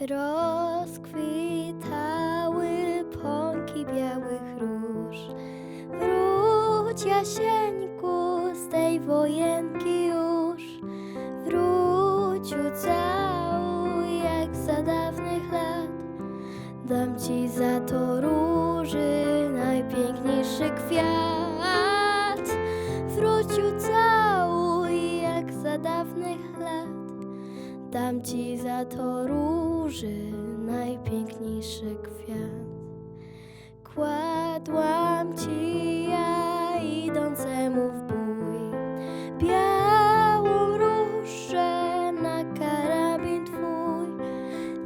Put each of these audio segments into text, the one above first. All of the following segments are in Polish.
Rozkwitały pąki białych róż. Wróć Jasieńku z tej wojenki już. Wróć ucałuj jak za dawnych lat. Dam ci za to róży najpiękniejszy kwiat. Wróć ucałuj jak za dawnych lat. Dam ci za to róży najpiękniejszy kwiat. Kładłam ci ja idącemu w bój białą różę na karabin twój.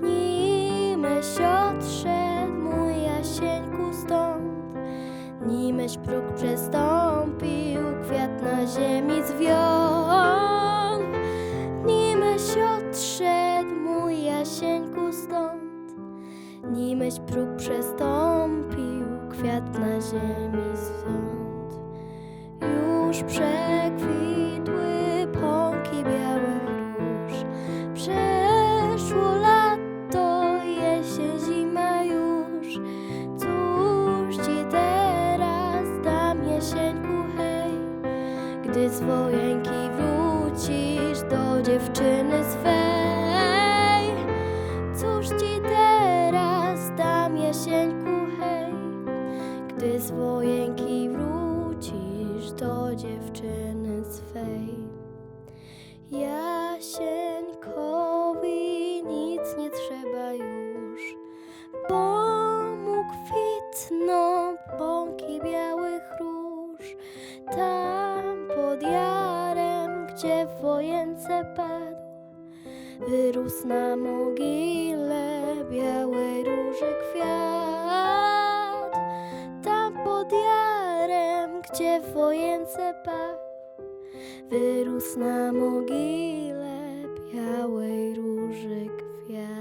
Nimeś odszedł mój Jasieńku stąd, nimeś próg przestąpił, kwiat na ziemi odszedł mój Jasieńku stąd, nimeś próg przestąpił, kwiat na ziemi zwąt. Już przekwitły pąki białych róż, przeszło lato, jesień, zima już. Cóż ci teraz dam, Jasieńku, hej, gdy z wojenki gdy z wojenki wrócisz do dziewczyny swej. Jasieńkowi nic nie trzeba już, bo mu kwitną pąki białych róż. Tam pod jarem, gdzie w wojence padł, wyrósł na mogile białej róży kwiat. Tarem, gdzie wojence pach wyrósł na mogile białej róży kwiat.